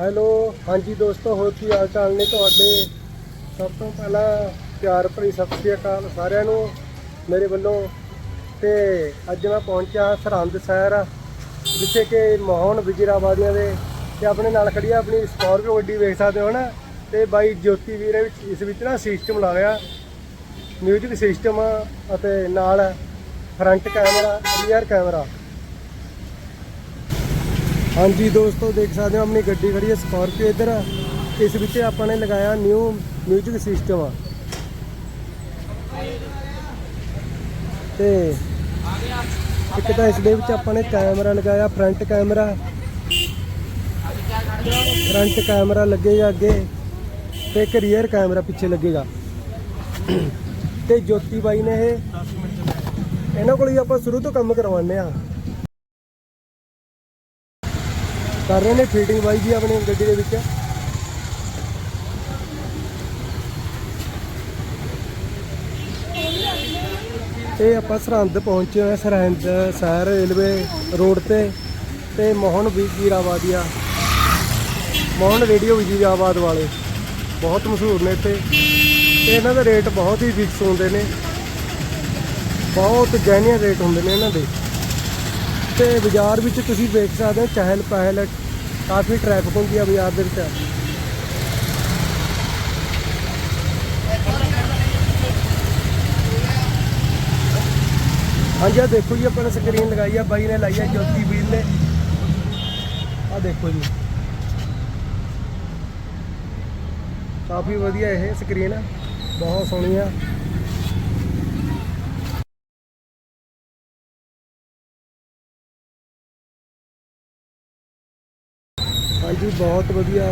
Hello, ਹਾਂਜੀ ਦੋਸਤੋ, ਹੋਰ ਕੀ ਹਾਲ ਚਾਲ ਨੇ ਤੁਹਾਡੇ? ਸਭ ਤੋਂ ਪਹਿਲਾਂ ਪਿਆਰ ਭਰੀ ਸਤਿ ਸ੍ਰੀ ਅਕਾਲ ਸਾਰਿਆਂ ਨੂੰ, ਮੇਰੇ ਵੱਲੋਂ। ਤੇ ਅੱਜ ਮੈਂ ਪਹੁੰਚਿਆ ਸਰਹੰਦ ਸ਼ਹਿਰ, ਜਿੱਥੇ ਕਿ ਮੋਹਨ ਵਜ਼ੀਰਾਬਾਦੀਆਂ ਦੇ, ਤੇ ਆਪਣੇ ਨਾਲ ਖੜੀ ਆ ਆਪਣੀ ਸਕਾਰਪੀਓ ਗੱਡੀ ਵੇਖ ਸਕਦੇ ਹੋ ਨਾ? ਤੇ ਬਾਈ ਜੋਤੀ ਵੀਰ ਵਿੱਚ ਇਸ ਵਿੱਚ ਨਾ ਸਿਸਟਮ ਲਾ ਲਿਆ। ਮਿਊਜ਼ਿਕ ਸਿਸਟਮ ਅਤੇ ਨਾਲ ਫਰੰਟ ਕੈਮਰਾ ਰੀਅਰ ਕੈਮਰਾ ਹਾਂਜੀ ਦੋਸਤੋ, ਦੇਖ ਸਕਦੇ ਹੋ ਆਪਣੀ ਗੱਡੀ ਖੜੀ ਹੈ ਸਕਾਰਪੀਓ ਇੱਧਰ। ਇਸ ਵਿੱਚ ਆਪਾਂ ਨੇ ਲਗਾਇਆ ਨਿਊ ਮਿਊਜ਼ਿਕ ਸਿਸਟਮ ਤੇ ਇੱਕ ਤਾਂ ਇਸ ਦੇ ਵਿੱਚ ਆਪਾਂ ਨੇ ਕੈਮਰਾ ਲਗਾਇਆ ਫਰੰਟ ਕੈਮਰਾ ਫਰੰਟ ਕੈਮਰਾ ਲੱਗੇਗਾ ਅੱਗੇ ਤੇ ਇੱਕ ਰੀਅਰ ਕੈਮਰਾ ਪਿੱਛੇ ਲੱਗੇਗਾ। ਤੇ ਜੋਤੀ ਬਾਈ ਨੇ ਇਹ ਇਹਨਾਂ ਕੋਲ ਹੀ ਆਪਾਂ ਸ਼ੁਰੂ ਤੋਂ ਕੰਮ ਕਰਵਾਉਂਦੇ ਆ ਕਰ ਰਹੇ ਨੇ ਫੀਟਿੰਗ ਬਾਈ ਜੀ ਆਪਣੀ ਗੱਡੀ ਦੇ ਵਿੱਚ। ਇਹ ਆਪਾਂ ਸਰਹੰਦ ਪਹੁੰਚੇ ਹੋਏ ਹਾਂ, ਸਰਹੰਦ ਸ਼ਹਿਰ ਰੇਲਵੇ ਰੋਡ ਤੇ। ਤੇ ਮੋਹਨ ਵੀਰਾਬਾਦੀਆ ਮੋਹਨ ਰੇਡੀਓ ਵਜੀਰਾਬਾਦ ਵਾਲੇ। ਬਹੁਤ ਮਸ਼ਹੂਰ ਨੇ ਇੱਥੇ। ਤੇ ਇਹਨਾਂ ਦੇ ਰੇਟ ਬਹੁਤ ਹੀ ਫਿਕਸ ਹੁੰਦੇ ਨੇ। ਬਹੁਤ ਜੈਨੂਇਨ ਰੇਟ ਹੁੰਦੇ ਨੇ ਇਹਨਾਂ ਦੇ। ਤੇ ਬਾਜ਼ਾਰ ਵਿੱਚ ਤੁਸੀਂ ਵੇਖ ਸਕਦੇ ਹੋ ਚਹਿਲ ਪਹਿਲ, ਕਾਫੀ ਟ੍ਰੈਫਿਕ ਹੁੰਦੀ ਆ ਬਾਜ਼ਾਰ ਦੇ ਵਿੱਚ। ਹਾਂਜੀ ਆ ਦੇਖੋ ਜੀ, ਆਪਾਂ ਨੇ ਸਕਰੀਨ ਲਗਾਈ ਆ, ਬਾਈ ਨੇ ਲਾਈ ਆ, ਜੋਤੀ ਵੀਰ ਨੇ। ਆ ਦੇਖੋ ਜੀ। ਕਾਫੀ ਵਧੀਆ ਇਹ ਸਕਰੀਨ ਬਹੁਤ ਸੋਹਣੀ ਆ। ਬਹੁਤ ਵਧੀਆ।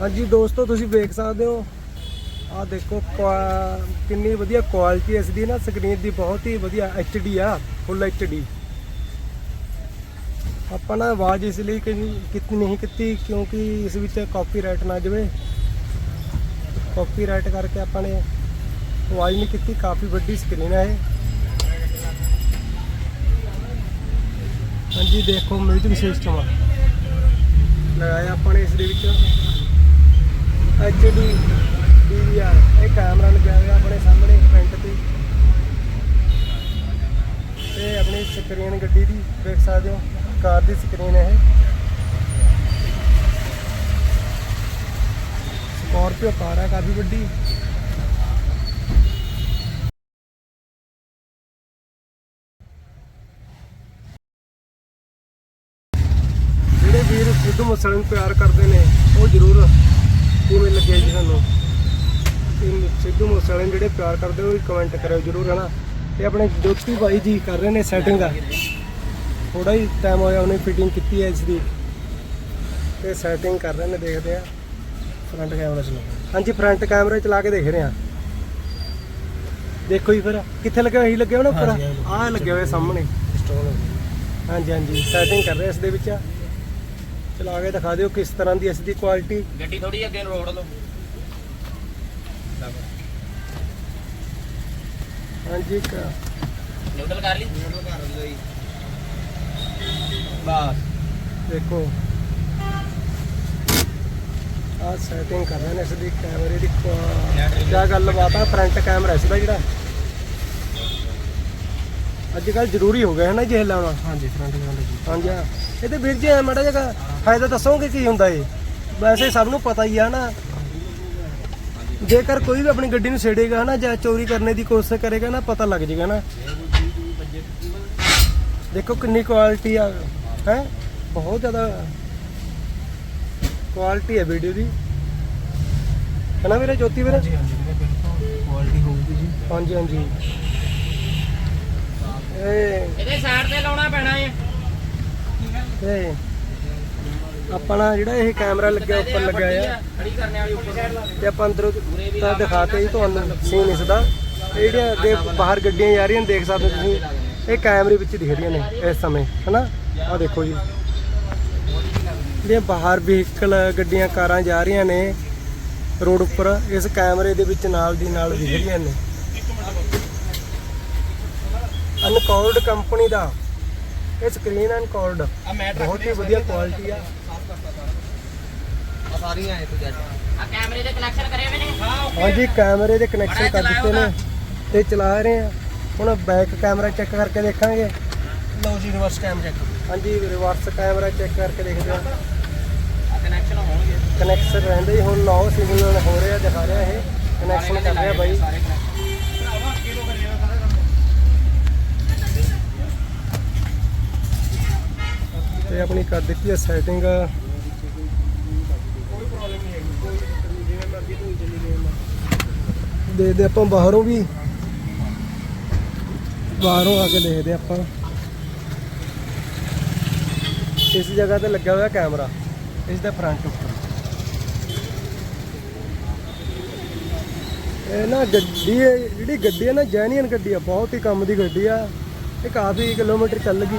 ਹਾਂਜੀ ਦੋਸਤੋ, ਤੁਸੀਂ ਵੇਖ ਸਕਦੇ ਹੋ। ਆ ਦੇਖੋ ਕੁਆ- ਕਿੰਨੀ ਵਧੀਆ ਕੁਆਲਿਟੀ ਇਸ ਦੀ ਨਾ ਸਕਰੀਨ ਦੀ ਬਹੁਤ ਹੀ ਵਧੀਆ ਐਚਡੀ ਆ ਫੁੱਲ ਐਚਡੀ ਆਪਾਂ ਨਾ ਆਵਾਜ਼ ਇਸ ਲਈ ਕਿ- ਨਹੀਂ ਕੀਤੀ, ਕਿਉਂਕਿ ਇਸ ਵਿੱਚ ਕਾਪੀਰਾਈਟ ਨਾ ਜਾਵੇ। ਕਾਪੀਰਾਈਟ ਕਰਕੇ ਆਪਾਂ ਨੇ ਆਵਾਜ਼ ਨਹੀਂ ਕੀਤੀ, ਕਾਫੀ ਵੱਡੀ ਸਕਰੀਨ ਹੈ ਇਹ। ਹਾਂਜੀ, ਦੇਖੋ ਮਿਊਜ਼ਿਕ ਸਿਸਟਮ ਲਗਾਇਆ ਆਪਾਂ ਨੇ ਇਸ ਦੇ ਵਿੱਚ। ਐਚਡੀ ਡੀਵੀਆਰ ਇਹ ਕੈਮਰਾ ਲੱਗਿਆ ਹੋਇਆ ਆਪਣੇ ਸਾਹਮਣੇ ਫਰੰਟ ਤੇ। ਤੇ ਆਪਣੀ ਸਕਰੀਨ ਗੱਡੀ ਦੀ, ਦੇਖ ਸਕਦੇ ਹੋ, ਕਾਰ ਦੀ ਸਕਰੀਨ ਹੈ ਇਹ। ਸਕਾਰਪੀਓ ਕਾਰ ਹੈ ਕਾਫੀ ਵੱਡੀ ਜਿਹੜੇ ਮੂਸੇਵਾਲੇ ਨੂੰ ਪਿਆਰ ਕਰਦੇ ਨੇ ਉਹ ਜ਼ਰੂਰ ਕਿਵੇਂ ਲੱਗਿਆ ਜੀ ਸਾਨੂੰ? ਤੇ ਸਿੱਧੂ ਮੂਸੇਵਾਲੇ ਨੂੰ ਜਿਹੜੇ ਪਿਆਰ ਕਰਦੇ ਉਹ ਕਮੈਂਟ ਕਰਿਓ ਜ਼ਰੂਰ ਹਨਾ? ਤੇ ਆਪਣੇ ਜੋਤੀ ਭਾਈ ਜੀ ਕਰ ਰਹੇ ਨੇ ਸੈਟਿੰਗ ਥੋੜਾ ਹੀ ਟਾਈਮ ਹੋਇਆ ਉਹਨੇ ਫਿਟਿੰਗ ਕੀਤੀ ਹੈ ਇਸ ਦੀ। ਤੇ ਸੈਟਿੰਗ ਕਰ ਰਹੇ ਨੇ ਦੇਖਦੇ ਆ ਫਰੰਟ ਕੈਮਰਾ ਚਲਾ ਹਾਂਜੀ ਫਰੰਟ ਕੈਮਰਾ ਚਲਾ ਕੇ ਦੇਖ ਰਹੇ ਆ ਦੇਖੋ ਜੀ ਫਿਰ ਕਿੱਥੇ ਲੱਗਿਆ ਹੋਇਆ ਲੱਗਿਆ ਹੋਣਾ ਉੱਪਰ। ਆਹ ਲੱਗਿਆ ਹੋਇਆ ਸਾਹਮਣੇ। ਇੰਸਟਾਲ ਹੋ ਗਿਆ ਹਾਂਜੀ ਹਾਂਜੀ। ਸੈਟਿੰਗ ਕਰ ਰਹੇ ਇਸ ਦੇ ਵਿੱਚ। ਚਲਾ ਕੇ ਦਿਖਾ ਦਿਓ ਕਿਸ ਤਰ੍ਹਾਂ ਦੀ ਇਸ ਦੀ ਕੁਆਲਿਟੀ ਗੱਡੀ ਥੋੜੀ ਅੱਗੇ ਨੂੰ ਰੋੜ ਲਓ ਹਾਂਜੀ ਇੱਕ ਨਿਊਟਰਲ ਕਰ ਲਈ? ਨਿਊਟਰਲ ਕਰ ਲਓ ਜੀ। ਬਸ। ਦੇਖੋ। ਆ ਸੈਟਿੰਗ ਕਰ ਰਹੇ ਨੇ ਇਸ ਦੀ ਕੈਮਰੇ ਦੀ। ਕੀ ਗੱਲਬਾਤ ਆ ਫਰੰਟ ਕੈਮਰਾ ਇਸ ਦਾ ਜਿਹੜਾ? ਅੱਜ ਕੱਲ ਜ਼ਰੂਰੀ ਹੋ ਗਿਆ ਹੈ ਨਾ ਜੇ ਲਾਉਣਾ? ਹਾਂਜੀ ਫਰੰਟ ਕੈਮਰਾ ਜੀ ਹਾਂਜੀ ਹਾਂ। ਇਹਦੇ ਵੀਰ ਜੀ ਐ ਮਾੜਾ ਜਿਹਾ ਫਾਇਦਾ ਦੱਸੋਗੇ ਕੀ ਹੁੰਦਾ ਏ ਵੈਸੇ ਸਭ ਨੂੰ ਪਤਾ ਹੀ ਆ ਨਾ। ਜੇਕਰ ਕੋਈ ਵੀ ਆਪਣੀ ਗੱਡੀ ਨੂੰ ਛੇੜੇਗਾ ਨਾ ਜਾਂ ਚੋਰੀ ਕਰਨੇ ਦੀ ਕੋਸ਼ਿਸ਼ ਕਰੇਗਾ ਨਾ ਪਤਾ ਲੱਗ ਜਾਏਗਾ ਨਾ। ਦੇਖੋ ਕਿੰਨੀ ਕੁਆਲਿਟੀ ਆ ਹੈ? ਬਹੁਤ ਜ਼ਿਆਦਾ ਕੁਆਲਿਟੀ ਹੈ ਵੀਡੀਓ ਦੀ। ਹੈ ਨਾ ਵੀਰੇ ਜੋਤੀ ਵੀਰੇ? ਹਾਂਜੀ ਹਾਂਜੀ ਬਿਲਕੁਲ ਕੁਆਲਿਟੀ ਹੋਊਗੀ ਜੀ। ਹਾਂਜੀ ਹਾਂਜੀ। ਇਹ ਇਹਦੇ ਸਾਈਡ ਤੇ ਲਾਉਣਾ ਪੈਣਾ ਹੈ। ਤੇ ਆਪਣਾ ਜਿਹੜਾ ਇਹ ਕੈਮਰਾ ਲੱਗਿਆ ਉੱਪਰ ਲੱਗਿਆ ਆ ਖੜੀ ਕਰਨੇ ਵਾਲੀ ਉੱਪਰ। ਤੇ ਆਪਾਂ ਅੰਦਰੋਂ ਤਾਂ ਦਿਖਾਤੇ ਜੀ ਤੁਹਾਨੂੰ ਸੀਨ ਇਸ ਦਾ। ਇਹ ਜਿਹੜੀਆਂ ਅੱਗੇ ਬਾਹਰ ਗੱਡੀਆਂ ਜਾ ਰਹੀਆਂ ਨੇ ਦੇਖ ਸਕਦੇ ਹੋ ਤੁਸੀਂ ਇਹ ਕੈਮਰੇ ਵਿੱਚ ਦਿਖ ਰਹੀਆਂ ਨੇ ਇਸ ਸਮੇਂ ਹਨਾ? ਆ ਦੇਖੋ ਜੀ। ਜਿਹੜੀਆਂ ਬਾਹਰ ਵਹੀਕਲ ਗੱਡੀਆਂ ਕਾਰਾਂ ਜਾ ਰਹੀਆਂ ਨੇ ਰੋਡ ਉੱਪਰ ਇਸ ਕੈਮਰੇ ਦੇ ਵਿੱਚ ਨਾਲ ਦੀ ਨਾਲ ਦਿਖ ਰਹੀਆਂ ਨੇ। ਅਨਕਾਲਡ ਕੰਪਨੀ ਦਾ। ਇਹ ਸਕਰੀਨ ਮੈਟ ਬਹੁਤ ਹੀ ਵਧੀਆ ਕੁਆਲਿਟੀ ਆ। ਆ ਸਾਰੀਆਂ ਐ ਤੋਂ ਜੱਟ। ਆ ਕੈਮਰੇ ਦੇ ਕਨੈਕਸ਼ਨ ਕਰੇ ਹੋਏ ਨੇ। ਹਾਂ ਹਾਂਜੀ ਕੈਮਰੇ ਦੇ ਕਨੈਕਸ਼ਨ ਕਰ ਦਿੱਤੇ ਨੇ। ਤੇ ਚਲਾ ਰਹੇ ਆ। ਹੁਣ ਬੈਕ ਕੈਮਰਾ ਚੈੱਕ ਕਰਕੇ ਦੇਖਾਂਗੇ। ਲਓ ਜੀ ਰਿਵਰਸ ਕੈਮ ਚੈੱਕ ਹਾਂਜੀ ਰਿਵਰਸ ਕੈਮਰਾ ਚੈੱਕ ਕਰਕੇ ਦੇਖਦੇ ਆ। ਕਨੈਕਸ਼ਨ ਹੋਣਗੇ। ਕਨੈਕਸ਼ਨ ਰਹਿੰਦੇ ਹੀ ਹੁਣ 9 ਸਿਗਨਲ ਹੋ ਰਿਹਾ ਦਿਖਾ ਰਿਹਾ ਇਹ। ਕਨੈਕਸ਼ਨ ਕਰ ਰਿਹਾ ਬਾਈ ਸਾਰੇ ਭਰਾਵਾ ਕਿਹੋ ਕਰੀਏ ਸਾਰਾ ਤੇ ਆਪਣੀ ਕਰ ਦਿੱਤੀ ਹੈ ਸੈਟਿੰਗ ਕੋਈ ਪ੍ਰੋਬਲਮ ਨਹੀਂ ਹੈਗੀ ਕੋਈ ਜਿਵੇਂ ਮਰਜ਼ੀ ਤੂੰ ਚੱਲੀ ਗਏ ਦੇਖਦੇ ਆਪਾਂ ਬਾਹਰੋਂ ਵੀ। ਬਾਹਰੋਂ ਆ ਕੇ ਦੇਖਦੇ ਆਪਾਂ। ਇਸ ਜਗ੍ਹਾ ਤੇ ਲੱਗਾ ਹੋਇਆ ਕੈਮਰਾ, ਇਸ ਦੇ ਫਰੰਟ ਉੱਪਰ। ਇਹ ਨਾ ਗੱਡੀ ਜਿਹੜੀ ਗੱਡੀ ਹੈ ਨਾ ਜੈਨੀਅਨ ਗੱਡੀ ਆ ਬਹੁਤ ਹੀ ਕੰਮ ਦੀ ਗੱਡੀ ਆ। ਇਹ ਕਾਫੀ ਕਿਲੋਮੀਟਰ ਚੱਲ ਗਈ।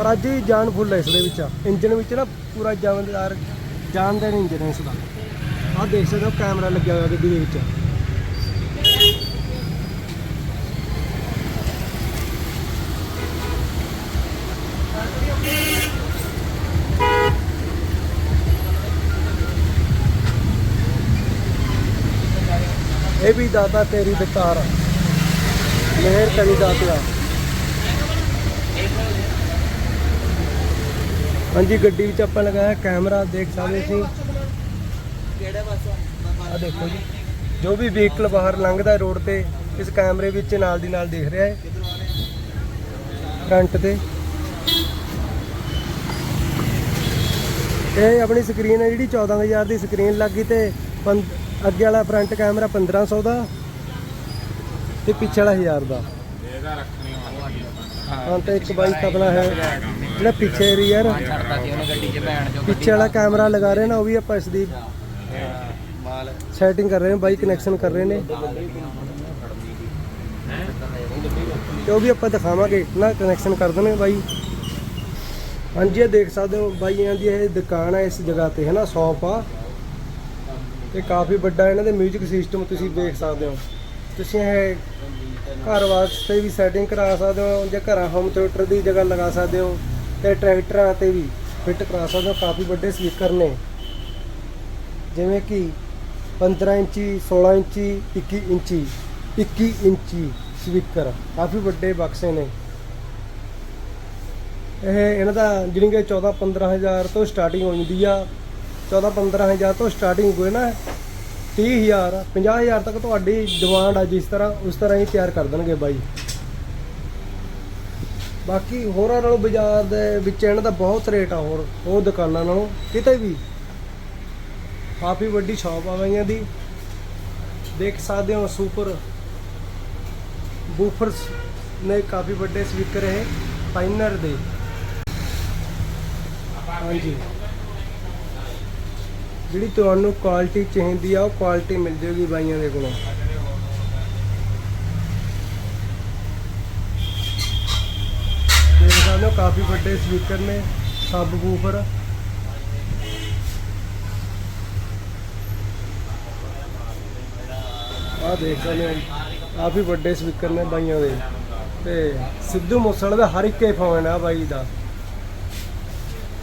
ਪਰ ਅੱਜ ਹੀ ਜਾਨ ਫੁੱਲ ਹੈ ਇਸ ਦੇ ਵਿੱਚ। ਇੰਜਨ ਵਿੱਚ ਨਾ ਪੂਰਾ ਜਾਨਦਾਰ ਜਾਨਦਾਰ ਇੰਜਨ ਹੈ ਇਸ ਦਾ। ਆਹ ਦੇਖ ਸਕਦੇ ਹੋ ਕੈਮਰਾ ਲੱਗਿਆ ਹੋਇਆ ਗੱਡੀ ਦੇ ਵਿੱਚ। ਇਹ ਵੀ ਦਾਦਾ ਤੇਰੀ ਬਕਾਰ ਮਿਹਰ ਕਰੀ ਦਾਤਿਆ। ਹਾਂਜੀ ਗੱਡੀ ਵਿੱਚ ਆਪਾਂ ਲਗਾਇਆ ਕੈਮਰਾ ਦੇਖ ਸਕਦੇ ਸੀ। ਕਿਹੜੇ ਪਾਸੋਂ ਆ ਦੇਖੋ ਜੀ ਜੋ ਵੀ ਵਹੀਕਲ ਬਾਹਰ ਲੰਘਦਾ ਰੋਡ ਤੇ ਇਸ ਕੈਮਰੇ ਵਿੱਚ ਨਾਲ ਦੀ ਨਾਲ ਦੇਖ ਰਿਹਾ ਹੈ। ਫਰੰਟ ਤੇ। ਇਹ ਆਪਣੀ ਸਕਰੀਨ ਹੈ ਜਿਹੜੀ 14000 ਦੀ ਸਕਰੀਨ ਲੱਗੀ ਤੇ ਅੱਗੇ ਵਾਲਾ ਫਰੰਟ ਕੈਮਰਾ 1500 ਦਾ ਤੇ ਪਿੱਛੇ ਵਾਲਾ 1000 ਦਾ। ਹਾਂ ਤੇ ਇੱਕ ਬਾਈਕ ਆਪਣਾ ਹੈ। ਜਿਹੜਾ ਪਿੱਛੇ ਰੀਅਰ ਛੱਡਦਾ ਸੀ ਉਹਨੇ ਗੱਡੀ 'ਚ ਭੈਣ ਜੋ ਪਿੱਛੇ ਵਾਲਾ ਕੈਮਰਾ ਲਗਾ ਰਹੇ ਨਾ ਉਹ ਵੀ ਆਪਾਂ ਇਸ ਦੀ ਮਾਲ। ਸੈਟਿੰਗ ਕਰ ਰਹੇ ਨੇ ਬਾਈ ਕਨੈਕਸ਼ਨ ਕਰ ਰਹੇ ਨੇ। ਤੇ ਉਹ ਵੀ ਆਪਾਂ ਦਿਖਾਵਾਂਗੇ ਨਾ ਕਨੈਕਸ਼ਨ ਕਰ ਦੇਣੇ ਬਾਈ। ਹਾਂਜੀ ਇਹ ਦੇਖ ਸਕਦੇ ਹੋ ਬਾਈ ਇਹਨਾਂ ਦੀ ਇਹ ਦੁਕਾਨ ਹੈ ਇਸ ਜਗ੍ਹਾ ਤੇ ਹੈ ਨਾ ਸ਼ਾਪ ਆ। ਤੇ ਕਾਫੀ ਵੱਡਾ ਇਹਨਾਂ ਦੇ 뮤직 ਸਿਸਟਮ ਤੁਸੀਂ ਦੇਖ ਸਕਦੇ ਹੋ। ਤੁਸੀਂ ਇਹ ਘਰ ਵਾਸਤੇ ਵੀ ਸੈਟਿੰਗ ਕਰਾ ਸਕਦੇ ਹੋ ਜਾਂ ਘਰਾਂ ਹੋਮ ਥੀਏਟਰ ਦੀ ਜਗ੍ਹਾ ਲਗਾ ਸਕਦੇ ਹੋ। ਤੇ ਟਰੈਕਟਰਾਂ ਤੇ ਵੀ ਫਿੱਟ ਕਰਾ ਸਕਦੇ ਹੋ। ਕਾਫੀ ਵੱਡੇ ਸਪੀਕਰ ਨੇ। ਜਿਵੇਂ ਕਿ 15 ਇੰਚੀ 16 ਇੰਚੀ 21 ਇੰਚੀ 21 ਇੰਚੀ ਸਪੀਕਰ। ਕਾਫੀ ਵੱਡੇ ਬਕਸੇ ਨੇ। ਇਹ ਇਹਨਾਂ ਦਾ ਜਿਹੜੀ ਕਿ 14 15000 ਤੋਂ ਸਟਾਰਟਿੰਗ ਹੋ ਜਾਂਦੀ ਆ 14 15000 ਤੋਂ ਸਟਾਰਟਿੰਗ ਹੋਏ ਨਾ। 30000 50000 ਤੱਕ ਤੁਹਾਡੀ ਡਿਮਾਂਡ ਆ ਜਿਸ ਤਰ੍ਹਾਂ, ਉਸ ਤਰ੍ਹਾਂ ਹੀ ਤਿਆਰ ਕਰ ਦੇਣਗੇ ਬਾਈ। ਬਾਕੀ ਹੋਰਾਂ ਨਾਲੋਂ ਬਾਜ਼ਾਰ ਦੇ ਵਿੱਚ ਇਹਨਾਂ ਦਾ ਬਹੁਤ ਰੇਟ ਆ ਹੋਰ ਉਹ ਦੁਕਾਨਾਂ ਨਾਲੋਂ, ਕਿਤੇ ਵੀ। ਕਾਫੀ ਵੱਡੀ ਸ਼ਾਪ ਆ ਗਈਆਂ ਦੀ। ਦੇਖ ਸਕਦੇ ਹੋ ਸੁਪਰ ਬੂਫਰਸ ਨੇ ਕਾਫੀ ਵੱਡੇ ਸਪੀਕਰ ਹੈ ਪਾਈਨਰ ਦੇ। ਹਾਂਜੀ। ਜਿਹੜੀ ਤੁਹਾਨੂੰ ਕੁਆਲਿਟੀ ਚਾਹੀਦੀ ਆ, ਉਹ ਕੁਆਲਿਟੀ ਮਿਲ ਜੇਗੀ ਬਾਈਆਂ ਦੇ ਕੋਲੋਂ। ਦੇਖ ਕਾਫੀ ਵੱਡੇ ਸਪੀਕਰ ਨੇ, ਸਬ ਬੂਫਰ ਆ ਦੇਖ ਸਕਦੇ ਕਾਫੀ ਵੱਡੇ ਸਪੀਕਰ ਨੇ ਬਾਈਆਂ ਦੇ। ਤੇ ਸਿੱਧੂ ਮੂਸੇਵਾਲੇ ਦਾ ਹਰ ਇੱਕ ਹੀ ਫੈਨ ਆ ਬਾਈ ਦਾ।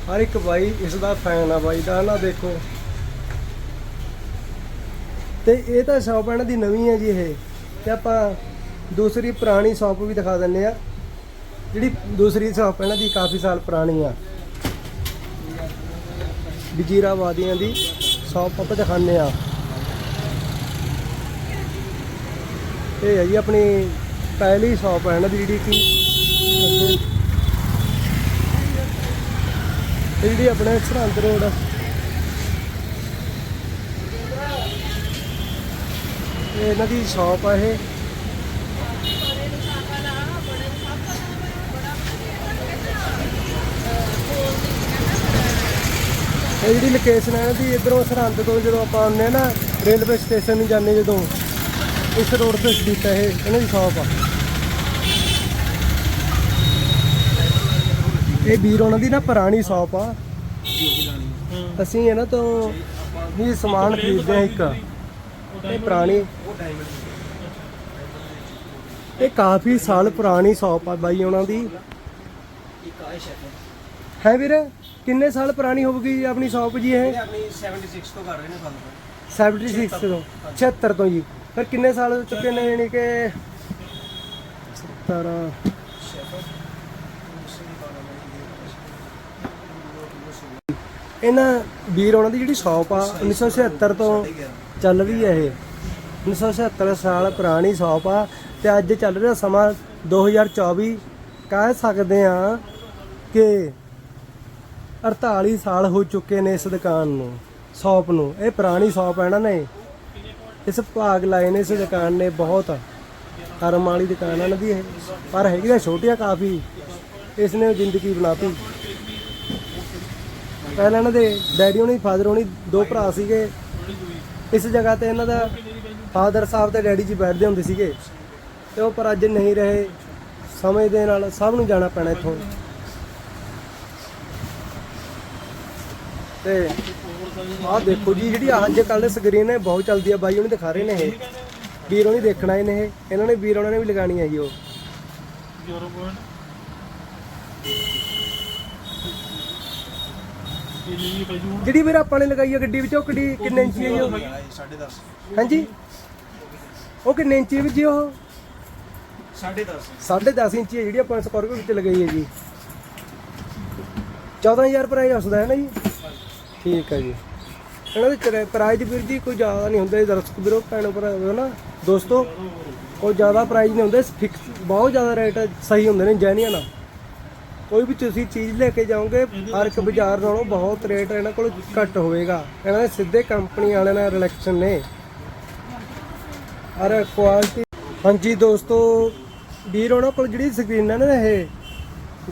ਹਰ ਇੱਕ ਬਾਈ ਇਸ ਦਾ ਫੈਨ ਆ ਬਾਈ ਦਾ ਨਾ ਦੇਖੋ। ਤੇ ਇਹ ਤਾਂ ਸ਼ਾਪ ਇਹਨਾਂ ਦੀ ਨਵੀਂ ਹੈ ਜੀ ਇਹ। ਤੇ ਆਪਾਂ ਦੂਸਰੀ ਪੁਰਾਣੀ ਸ਼ਾਪ ਵੀ ਦਿਖਾ ਦਿੰਨੇ ਆ। ਜਿਹੜੀ ਦੂਸਰੀ ਸ਼ਾਪ ਇਹਨਾਂ ਦੀ ਕਾਫੀ ਸਾਲ ਪੁਰਾਣੀ ਆ। ਵਜੀਰਾਬਾਦੀਆਂ ਦੀ ਸ਼ਾਪ ਆਪਾਂ ਦਿਖਾਉਂਦੇ ਆ। ਇਹ ਹੈ ਜੀ ਆਪਣੀ ਪਹਿਲੀ ਸ਼ਾਪ ਹੈ ਨਾ ਦੀ ਜਿਹੜੀ ਕਿ ਜਿਹੜੀ ਆਪਣੇ ਸਰਹੰਦ ਰੋਡ ਇਹਨਾਂ ਦੀ ਸ਼ਾਪ ਆ ਇਹ। ਇਹ ਜਿਹੜੀ ਲੋਕੇਸ਼ਨ ਹੈ ਇਹਦੀ ਇਧਰੋਂ ਸਰਹੰਦ ਤੋਂ ਜਦੋਂ ਆਪਾਂ ਆਉਂਦੇ ਆ ਨਾ ਰੇਲਵੇ ਸਟੇਸ਼ਨ ਨੂੰ ਜਾਂਦੇ ਜਦੋਂ, ਇਸ ਰੋਡ ਤੇ ਸਥਿਤ ਹੈ ਇਹ, ਇਹਨਾਂ ਦੀ ਸ਼ਾਪ ਆ। ਇਹ ਵੀਰ ਉਹਨਾਂ ਦੀ ਨਾ ਪੁਰਾਣੀ ਸ਼ਾਪ ਆ। ਅਸੀਂ ਇਹਨਾਂ ਤੋਂ ਵੀ ਸਮਾਨ ਖਰੀਦਦੇ ਆ ਇੱਕ। ਇਹ ਪੁਰਾਣੀ। ਇਹ ਕਾਫੀ ਸਾਲ ਪੁਰਾਣੀ ਸ਼ਾਪ ਆ ਬਾਈ ਉਹਨਾਂ ਦੀ। ਇੱਕ ਆਏ ਹੈ ਵੀਰ ਕਿੰਨੇ ਸਾਲ ਪੁਰਾਣੀ ਹੋਊਗੀ ਆਪਣੀ ਸ਼ਾਪ ਜੀ ਇਹ? ਇਹ ਆਪਣੀ 76 ਤੋਂ ਕਰ ਰਹੇ ਨੇ ਫਾਦਰ 76 ਤੋਂ 76 ਤੋਂ ਜੀ। ਫਿਰ ਕਿੰਨੇ ਸਾਲ ਹੋ ਚੁੱਕੇ ਨੇ ਯਾਨੀ ਕਿ 17 ਇਹਨਾਂ ਵੀਰ ਉਹਨਾਂ ਦੀ ਜਿਹੜੀ ਸ਼ਾਪ ਆ 1976 ਤੋਂ ਚੱਲ ਰਹੀ ਹੈ ਇਹ। 1977 ਸਾਲ ਪੁਰਾਣੀ ਸ਼ਾਪ ਆ ਤੇ ਅੱਜ ਚੱਲ ਰਿਹਾ ਸਮਾਂ 2024 ਕਹਿ ਸਕਦੇ ਆ ਕਿ 48 ਸਾਲ ਹੋ ਚੁੱਕੇ ਨੇ ਇਸ ਦੁਕਾਨ ਨੂੰ, ਸ਼ਾਪ ਨੂੰ। ਇਹ ਪੁਰਾਣੀ ਸ਼ਾਪ ਹੈ ਨਾ ਨੇ ਇਸ ਭਾਗ ਲਾਏ ਨੇ ਇਸ ਦੁਕਾਨ ਨੇ ਬਹੁਤ। ਕਰਮ ਵਾਲੀ ਦੁਕਾਨ ਹੈ ਇਹਨਾਂ ਦੀ ਇਹ। ਪਰ ਹੈਗੀ ਤਾਂ ਛੋਟੀਆਂ ਕਾਫੀ। ਇਸ ਨੇ ਜ਼ਿੰਦਗੀ ਬਣਾਤੀ। ਪਹਿਲਾਂ ਇਹਨਾਂ ਦੇ ਡੈਡੀ ਹੋਣੀ, ਫਾਦਰ ਹੋਣੀ, ਦੋ ਭਰਾ ਸੀਗੇ। ਇਸ ਜਗ੍ਹਾ ਤੇ ਇਹਨਾਂ ਦਾ ਫਾਦਰ ਸਾਹਿਬ ਤੇ ਡੈਡੀ ਜੀ ਬੈਠਦੇ ਹੁੰਦੇ ਸੀਗੇ। ਤੇ ਉਹ ਪਰ ਅੱਜ ਨਹੀਂ ਰਹੇ। ਸਮੇਂ ਦੇ ਨਾਲ ਸਭ ਨੂੰ ਜਾਣਾ ਪੈਣਾ ਇੱਥੋਂ। ਤੇ ਆਹ ਦੇਖੋ ਜੀ, ਜਿਹੜੀ ਅੱਜ ਕੱਲ੍ਹ ਸਕਰੀਨ ਹੈ ਬਹੁਤ ਚੱਲਦੀ ਆ ਬਾਈ, ਉਹਨੇ ਦਿਖਾ ਰਹੇ ਨੇ ਇਹ। ਵੀਰ ਉਹਨੇ ਦੇਖਣਾ ਇਹ ਨੇ ਇਹ। ਇਹਨਾਂ ਨੇ, ਵੀਰ ਉਹਨਾਂ ਨੇ ਵੀ ਲਗਾਣੀ ਹੈ ਜੀ ਉਹ। ਜਿਹੜੀ ਵੀਰ ਆਪਾਂ ਨੇ ਲਗਾਈ ਹੈ ਗੱਡੀ ਵਿੱਚ, ਉਹ ਕਿੱਡੀ, ਕਿੰਨੇ ਇੰਚੀ ਹੈ ਜੀ ਉਹ? 10.5 ਹਾਂਜੀ? ਉਹ ਕਿੰਨੇ ਇੰਚੀ ਵਿੱਚ ਜੀ ਉਹ? 10.5 10.5 ਇੰਚੀ ਹੈ ਜਿਹੜੀ ਆਪਾਂ ਸਕੋਰਪੀਓ ਵਿੱਚ ਲਗਾਈ ਹੈ ਜੀ। 14000 ਪ੍ਰਾਈਸ ਉਸਦਾ ਹੈ ਨਾ ਜੀ। ਠੀਕ ਹੈ ਜੀ। ਇਹਨਾਂ ਦੇ ਪ੍ਰਾਈਜ਼ ਵੀਰ ਜੀ ਕੋਈ ਜ਼ਿਆਦਾ ਨਹੀਂ ਹੁੰਦਾ, ਦਰਸ਼ਕ ਵੀਰੋ, ਭੈਣੋ ਭਰਾਵੋ ਨਾ, ਦੋਸਤੋ, ਕੋਈ ਜ਼ਿਆਦਾ ਪ੍ਰਾਈਜ਼ ਨਹੀਂ ਹੁੰਦੇ ਫਿਕਸ ਬਹੁਤ ਜ਼ਿਆਦਾ ਰੇਟ ਸਹੀ ਹੁੰਦੇ ਨੇ, ਜੈਨੀਆਂ ਨਾਲ। ਕੋਈ ਵੀ ਤੁਸੀਂ ਚੀਜ਼ ਲੈ ਕੇ ਜਾਓਗੇ, ਹਰ ਇੱਕ ਬਾਜ਼ਾਰ ਨਾਲੋਂ ਬਹੁਤ ਰੇਟ ਇਹਨਾਂ ਕੋਲ ਘੱਟ ਹੋਵੇਗਾ। ਇਹਨਾਂ ਦੇ ਸਿੱਧੇ ਕੰਪਨੀ ਵਾਲਿਆਂ ਨਾਲ ਰਿਲੈਕਸ਼ਨ ਨੇ। ਅਰੇ ਕੁਆਲਿਟੀ ਹਾਂਜੀ ਦੋਸਤੋ, ਵੀਰ ਉਹਨਾਂ ਕੋਲ ਜਿਹੜੀ ਸਕਰੀਨਾਂ ਨੇ ਇਹ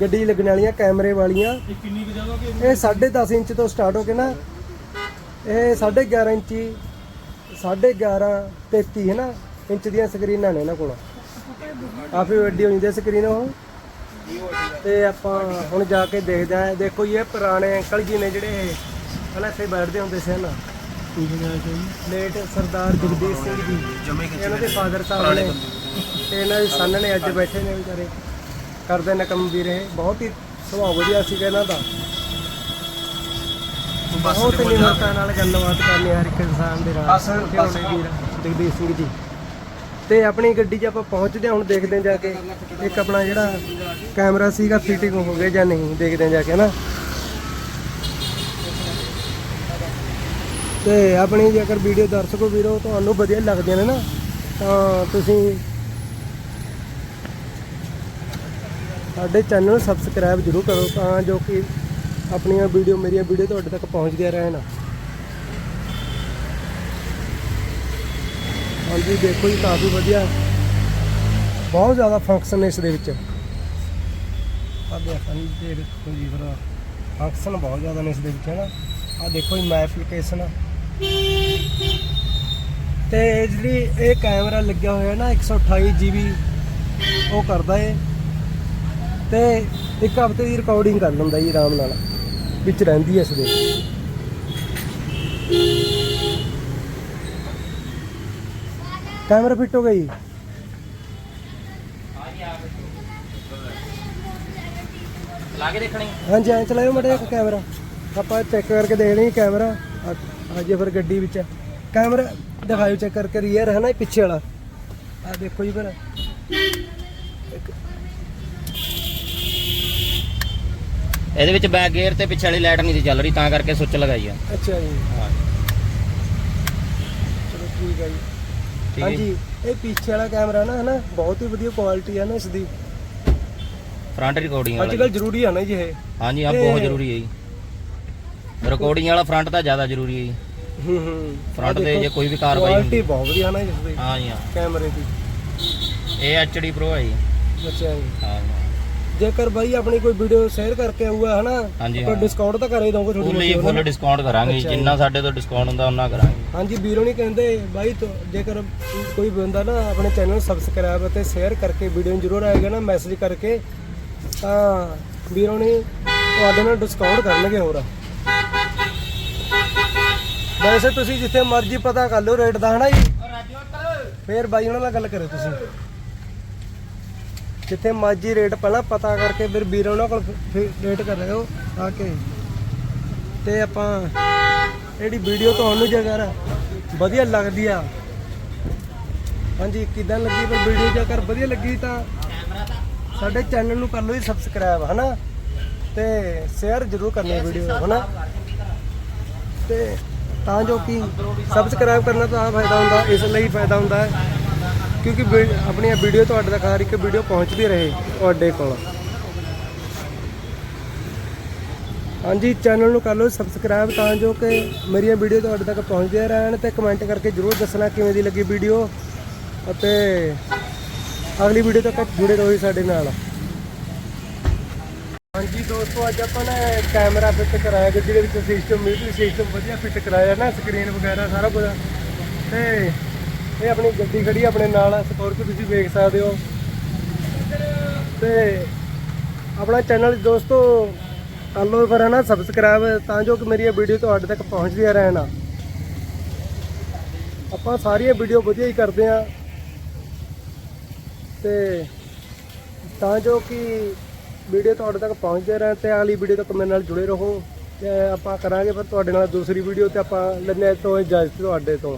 ਗੱਡੀ ਲੱਗਣ ਵਾਲੀਆਂ ਕੈਮਰੇ ਵਾਲੀਆਂ। ਇਹ ਕਿੰਨੀ ਕੁ ਜਗ੍ਹਾ ਕਿ ਇਹ 10.5 ਇੰਚ ਤੋਂ ਸਟਾਰਟ ਹੋ ਕੇ ਨਾ ਇਹ 11.5 ਇੰਚੀ 11.5 33 ਹੈ ਨਾ ਇੰਚ ਦੀਆਂ ਸਕਰੀਨਾਂ ਨੇ ਇਹਨਾਂ ਕੋਲ। ਕਾਫੀ ਵੱਡੀ ਹੁੰਦੀ ਹੈ ਸਕਰੀਨ ਉਹ। ਤੇ ਆਪਾਂ ਹੁਣ ਜਾ ਕੇ ਦੇਖਦੇ ਆਂ ਦੇਖੋ ਜੀ ਇਹ ਪੁਰਾਣੇ ਅੰਕਲ ਜੀ ਨੇ ਜਿਹੜੇ ਪਹਿਲਾਂ ਇੱਥੇ ਬੈਠਦੇ ਹੁੰਦੇ ਸੀ ਨਾ। ਲੇਟ ਸਰਦਾਰ ਜਗਦੀਸ਼ ਸਿੰਘ ਜੀ। ਜਮੇ ਇਹਨਾਂ ਦੇ ਫਾਦਰ ਸਾਹਿਬ ਨੇ ਤੇ ਇਹਨਾਂ ਦੇ ਸਨ ਨੇ ਅੱਜ ਬੈਠੇ ਨੇ ਵਿਚਾਰੇ। ਕਰਦੇ ਨੇ ਕੰਮ ਵੀ ਰਹੇ ਬਹੁਤ ਹੀ ਸੁਭਾਅ ਵਧੀਆ ਸੀਗਾ ਇਹਨਾਂ ਦਾ। ਬਹੁਤ ਨਿਮਰਤਾ ਨਾਲ ਗੱਲਬਾਤ ਕਰਨੀ ਹਰ ਇੱਕ ਇਨਸਾਨ ਦੇ ਨਾਲ। ਉਹਨੇ ਵੀਰ ਜਗਦੀਸ਼ ਸਿੰਘ ਜੀ। ਤੇ ਆਪਣੀ ਗੱਡੀ 'ਚ ਆਪਾਂ ਪਹੁੰਚਦੇ ਹਾਂ ਹੁਣ ਦੇਖਦੇ ਹਾਂ ਜਾ ਕੇ ਇੱਕ ਆਪਣਾ ਜਿਹੜਾ ਕੈਮਰਾ ਸੀਗਾ ਫਿਟਿੰਗ ਹੋ ਗਿਆ ਜਾਂ ਨਹੀਂ ਦੇਖਦੇ ਹਾਂ ਜਾ ਕੇ ਨਾ ਤੇ ਆਪਣੀ ਜੇਕਰ ਵੀਡੀਓ ਦਰਸ਼ਕੋ ਵੀਰੋ ਤੁਹਾਨੂੰ ਵਧੀਆ ਲੱਗਦੀਆਂ ਨੇ ਨਾ ਤਾਂ ਤੁਸੀਂ ਸਾਡੇ ਚੈਨਲ ਨੂੰ ਸਬਸਕ੍ਰਾਈਬ ਜ਼ਰੂਰ ਕਰੋ ਤਾਂ ਜੋ ਕਿ ਆਪਣੀਆਂ ਵੀਡੀਓ ਮੇਰੀਆਂ ਵੀਡੀਓ ਤੁਹਾਡੇ ਤੱਕ ਪਹੁੰਚਦੀਆਂ ਰਹਿਣ। ਹਾਂਜੀ, ਦੇਖੋ ਜੀ, ਕਾਫੀ ਵਧੀਆ। ਬਹੁਤ ਜ਼ਿਆਦਾ ਫੰਕਸ਼ਨ ਨੇ ਇਸ ਦੇ ਵਿੱਚ। ਆ ਦੇਖੋ ਜੀ ਫਿਰ ਫੰਕਸ਼ਨ ਬਹੁਤ ਜ਼ਿਆਦਾ ਨੇ ਇਸ ਦੇ ਵਿੱਚ ਹੈ ਨਾ ਆ ਦੇਖੋ ਜੀ ਮੈਪ ਲੋਕੇਸ਼ਨ ਤੇ ਜਿਹੜੀ ਇਹ ਕੈਮਰਾ ਲੱਗਿਆ ਹੋਇਆ ਨਾ 128 GB ਉਹ ਕਰਦਾ ਏ ਤੇ ਇੱਕ ਹਫ਼ਤੇ ਦੀ ਰਿਕਾਰਡਿੰਗ ਕਰ ਲੈਂਦਾ ਜੀ ਆਰਾਮ ਨਾਲ ਵਿੱਚ ਰਹਿੰਦੀ ਹੈ ਇਸ ਦੇ ਕੈਮਰਾ ਫਿੱਟ ਹੋ ਗਿਆ ਜੀ? ਲਾ ਕੇ ਦੇਖਣੀ। ਹਾਂਜੀ ਐਂ ਚਲਾਇਓ ਮੜਾ ਕੈਮਰਾ। ਆਪਾਂ ਚੈੱਕ ਕਰਕੇ ਦੇਖ ਲਈ ਕੈਮਰਾ। ਆ ਜੇ ਫਿਰ ਗੱਡੀ ਵਿੱਚ। ਕੈਮਰਾ ਦਿਖਾਇਓ ਚੈੱਕ ਕਰਕੇ ਰੀਅਰ ਹੈ ਨਾ ਪਿੱਛੇ ਵਾਲਾ। ਆ ਦੇਖੋ ਜੀ ਫਿਰ। ਇਹਦੇ ਵਿੱਚ ਬੈਕ ਗੇਅਰ ਤੇ ਪਿੱਛੇ ਵਾਲੀ ਲਾਈਟ ਨਹੀਂ ਸੀ ਚੱਲ ਰਹੀ ਤਾਂ ਕਰਕੇ ਸੁੱਚ ਲਗਾਈ ਆ। ਅੱਛਾ ਜੀ। ਹਾਂ। ਚਲੋ ਠੀਕ ਹੈ ਜੀ। ਠੀਕ ਹੈ ਹਾਂਜੀ ਇਹ ਪਿੱਛੇ ਵਾਲਾ ਕੈਮਰਾ ਨਾ ਹੈ ਨਾ ਬਹੁਤ ਹੀ ਵਧੀਆ ਕੁਆਲਿਟੀ ਹੈ ਨਾ ਇਸ ਦੀ ਫਰੰਟ ਰਿਕਾਰਡਿੰਗ ਅੱਜ ਵਾਲਾ ਕੱਲ ਜ਼ਰੂਰੀ ਹੈ ਨਾ ਜੀ ਇਹ। ਹਾਂਜੀ ਆ ਬਹੁਤ ਜ਼ਰੂਰੀ ਹੈ ਜੀ। ਰਿਕਾਰਡਿੰਗ ਵਾਲਾ ਫਰੰਟ ਤਾਂ ਜ਼ਿਆਦਾ ਜ਼ਰੂਰੀ ਹੈ ਜੀ। ਹੂੰ ਹੂੰ। ਫਰੰਟ ਤੇ ਜੇ ਕੋਈ ਵੀ ਕਾਰਵਾਈ ਕੁਆਲਿਟੀ ਬਹੁਤ ਵਧੀਆ ਨਾ ਇਸ ਦੀ ਹਾਂਜੀ ਹਾਂ। ਕੈਮਰੇ ਦੀ। ਇਹ ਐਚਡੀ ਪ੍ਰੋ ਹੈ ਜੀ। ਅੱਛਾ ਜੀ। ਹਾਂ। ਜੇਕਰ ਬਾਈ ਆਪਣੀ ਕੋਈ ਵੀਡੀਓ ਸ਼ੇਅਰ ਕਰਕੇ ਆਊਗਾ ਹਨਾ? ਹਾਂਜੀ, ਕੋਈ ਹਾਂ। ਡਿਸਕਾਊਂਟ ਤਾਂ ਕਰ ਹੀ ਦੋਗੇ ਫੁੱਲ ਥੋੜੀ ਹੀ ਫੁੱਲ ਡਿਸਕਾਊਂਟ ਕਰਾਂਗੇ ਜੀ। ਜਿੰਨਾ ਸਾਡੇ ਤੋਂ ਡਿਸਕਾਊਂਟ ਹੁੰਦਾ ਉਹਨਾਂ ਕਰਾਂਗੇ। ਹਾਂਜੀ ਵੀਰੋ ਨਹੀਂ ਕਹਿੰਦੇ ਬਾਈ ਤੋ ਜੇਕਰ ਕੋਈ ਬੰਦਾ ਨਾ ਆਪਣੇ ਚੈਨਲ ਨੂੰ ਸਬਸਕ੍ਰਾਈਬ ਅਤੇ ਸ਼ੇਅਰ ਕਰਕੇ ਵੀਡੀਓ ਨੂੰ ਜ਼ਰੂਰ ਆਏਗਾ ਨਾ ਮੈਸੇਜ ਕਰਕੇ ਤਾਂ ਵੀਰੋ ਨੇ ਤੁਹਾਡੇ ਨਾਲ ਡਿਸਕਾਊਂਟ ਕਰਨਗੇ ਹੋਰ। ਵੈਸੇ ਤੁਸੀਂ ਜਿੱਥੇ ਮਰਜ਼ੀ ਪਤਾ ਕਰ ਲਓ ਰੇਟ ਦਾ ਹਨਾ ਜੀ? ਫੇਰ ਬਾਈ ਉਹਨਾਂ ਨਾਲ ਗੱਲ ਕਰਿਓ ਤੁਸੀਂ। ਜਿੱਥੇ ਮਾਜੀ ਰੇਟ ਪਹਿਲਾਂ ਪਤਾ ਕਰਕੇ ਫਿਰ ਵੀਰ ਉਹਨਾਂ ਕੋਲ ਫਿਰ ਰੇਟ ਕਰ ਲਿਓ ਆ ਕੇ। ਤੇ ਆਪਾਂ ਜਿਹੜੀ ਵੀਡੀਓ ਤੁਹਾਨੂੰ ਜੇਕਰ ਵਧੀਆ ਲੱਗਦੀ ਆ। ਹਾਂਜੀ, ਕਿਦਾਂ ਲੱਗੀ ਪਰ ਵੀਡੀਓ ਜੇਕਰ ਵਧੀਆ ਲੱਗੀ ਤਾਂ ਸਾਡੇ ਚੈਨਲ ਨੂੰ ਕਰ ਲਓ ਜੀ ਸਬਸਕ੍ਰਾਈਬ ਹਨਾ? ਤੇ ਸ਼ੇਅਰ ਜ਼ਰੂਰ ਕਰਨੀ ਵੀਡੀਓ, ਹਨਾ? ਤੇ ਤਾਂ ਜੋ ਕਿ ਸਬਸਕ੍ਰਾਈਬ ਕਰਨਾ ਤਾਂ ਫਾਇਦਾ ਹੁੰਦਾ, ਇਸ ਲਈ ਫਾਇਦਾ ਹੁੰਦਾ ਹੈ। ਕਿਉਂਕਿ ਵੀ- ਆਪਣੀਆਂ ਵੀਡੀਓ ਤੁਹਾਡੇ ਤੱਕ ਹਰ ਇੱਕ ਵੀਡੀਓ ਪਹੁੰਚਦੀ ਰਹੇ ਤੁਹਾਡੇ ਕੋਲ। ਹਾਂਜੀ ਚੈਨਲ ਨੂੰ ਕਰ ਲਓ ਸਬਸਕ੍ਰਾਈਬ ਤਾਂ ਜੋ ਕਿ ਮੇਰੀਆਂ ਵੀਡੀਓ ਤੁਹਾਡੇ ਤੱਕ ਪਹੁੰਚਦੀਆਂ ਰਹਿਣ ਤੇ ਕਮੈਂਟ ਕਰਕੇ ਜਰੂਰ ਦੱਸਣਾ ਕਿਵੇਂ ਦੀ ਲੱਗੀ ਵੀਡੀਓ ਅਤੇ ਅਗਲੀ ਵੀਡੀਓ ਤੱਕ ਜੁੜੇ ਰਹੋ ਜੀ ਸਾਡੇ ਨਾਲ। ਹਾਂਜੀ ਦੋਸਤੋ, ਅੱਜ ਆਪਾਂ ਨੇ ਕੈਮਰਾ ਫਿੱਟ ਕਰਾਇਆ, ਗੱਡੀ ਦੇ ਵਿੱਚ ਸਿਸਟਮ ਮਿਊਜ਼ਿਕ ਸਿਸਟਮ ਵਧੀਆ ਫਿੱਟ ਕਰਾਇਆ, ਨਾ ਸਕਰੀਨ ਵਗੈਰਾ ਸਾਰਾ ਕੁਝ। ਤੇ ਇਹ ਆਪਣੀ ਗੱਡੀ ਖੜੀ ਆਪਣੇ ਨਾਲ ਸਕੋਰਪੀਓ ਤੁਸੀਂ ਵੇਖ ਸਕਦੇ ਹੋ। ਤੇ ਆਪਣਾ ਚੈਨਲ ਦੋਸਤੋ, ਕਰ ਲਓ ਫਿਰ ਨਾ ਸਬਸਕ੍ਰਾਈਬ ਤਾਂ ਜੋ ਕਿ ਮੇਰੀਆਂ ਵੀਡੀਓ ਤੁਹਾਡੇ ਤੱਕ ਪਹੁੰਚਦੀਆਂ ਰਹਿਣ। ਆਪਾਂ ਸਾਰੀਆਂ ਵੀਡੀਓ ਵਧੀਆ ਹੀ ਕਰਦੇ ਆ ਤੇ ਤਾਂ ਜੋ ਕਿ ਵੀਡੀਓ ਤੁਹਾਡੇ ਤੱਕ ਪਹੁੰਚਦੇ ਰਹਿਣ ਤੇ ਅਗਲੀ ਵੀਡੀਓ ਤੱਕ ਮੇਰੇ ਨਾਲ ਜੁੜੇ ਰਹੋ। ਤੇ ਆਪਾਂ ਕਰਾਂਗੇ ਫਿਰ ਤੁਹਾਡੇ ਨਾਲ ਦੂਸਰੀ ਵੀਡੀਓ ਤੇ ਆਪਾਂ ਲੈਣੇ ਤੋਂ, ਇਜਾਜ਼ਤ ਤੁਹਾਡੇ ਤੋਂ।